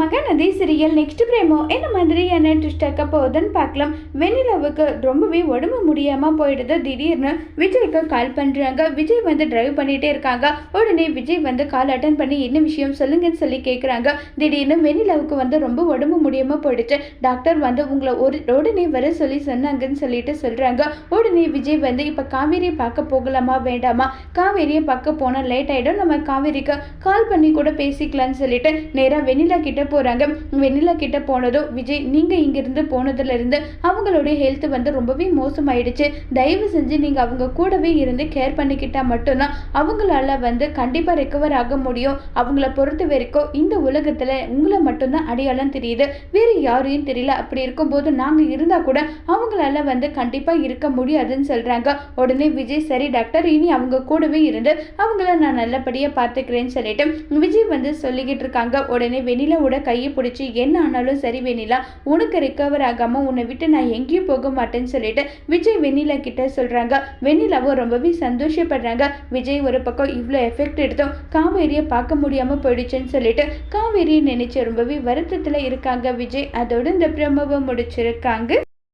Mahanadi சிறியல் next பிரேமோ என்ன மாதிரியான twist ஆக்க போகுதுன்னு பார்க்கலாம். வெண்ணிலாவுக்கு ரொம்பவே உடம்பு முடியாமல் போயிடுது. திடீர்னு விஜய்க்கு கால் பண்ணுறாங்க விஜய் வந்து டிரைவ் பண்ணிகிட்டே இருக்காங்க. உடனே விஜய் வந்து கால் அட்டன் பண்ணி என்ன விஷயம் சொல்லுங்கன்னு சொல்லி கேட்குறாங்க திடீர்னு வெண்ணிலாவுக்கு வந்து ரொம்ப உடம்பு முடியாமல் போயிடுச்சு. டாக்டர் வந்து உங்களை ஒரு உடனே வர சொல்லி சொன்னாங்கன்னு சொல்லிட்டு சொல்கிறாங்க உடனே விஜய் வந்து இப்போ காவேரியை பார்க்க போகலாமா வேண்டாமா? காவேரியை பார்க்க போனால் லேட் ஆகிடும் நம்ம காவேரிக்கு கால் பண்ணி கூட பேசிக்கலாம்னு சொல்லிட்டு நேராக வெண்ணிலா கிட்ட போகிறாங்க வெண்ணிலா கிட்ட போனதும் விஜய் நீங்கள் இங்கிருந்து போனதுலேருந்து அவங்களுடைய ஹெல்த் வந்து ரொம்பவே மோசமாயிடுச்சு. தயவு செஞ்சு நீங்கள் அவங்க கூடவே இருந்து கேர் பண்ணிக்கிட்டா மட்டும்தான் அவங்களால வந்து கண்டிப்பாக ரெக்கவர் ஆக முடியும். அவங்கள பொறுத்த வரைக்கும் இந்த உலகத்தில் உங்களை மட்டும்தான் அடையாளம் தெரியுது. வேறு யாரையும் தெரியல. அப்படி இருக்கும்போது நாங்கள் இருந்தால் கூட அவங்களால வந்து கண்டிப்பாக இருக்க முடியாதுன்னு சொல்கிறாங்க உடனே விஜய் சரி டாக்டர் இனி அவங்க கூடவே இருந்து அவங்கள நான் நல்லபடியாக பார்த்துக்கிறேன்னு சொல்லிட்டு விஜய் வந்து சொல்லிக்கிட்டு இருக்காங்க. உடனே வெண்ணிலாவோட கையை பிடிச்சி என்ன ஆனாலும் சரி வெண்ணிலா உனக்கு ரெக்கவர் ஆகாமல் உன்னை விட்டு நான் எங்கேயும் போக மாட்டேன்னு சொல்லிட்டு விஜய் வெண்ணிலா கிட்ட சொல்கிறாங்க வெண்ணிலாவும் ரொம்பவே சந்தோஷப்படுறாங்க. விஜய் ஒரு பக்கம் இவ்வளோ எஃபெக்ட் எடுத்தோம் காவேரியை பார்க்க முடியாமல் போயிடுச்சுன்னு சொல்லிட்டு காவேரியை நினைச்சு ரொம்பவே வருத்தத்தில் இருக்காங்க. விஜய் அதோட இந்த பிரம்மவை முடிச்சிருக்காங்க.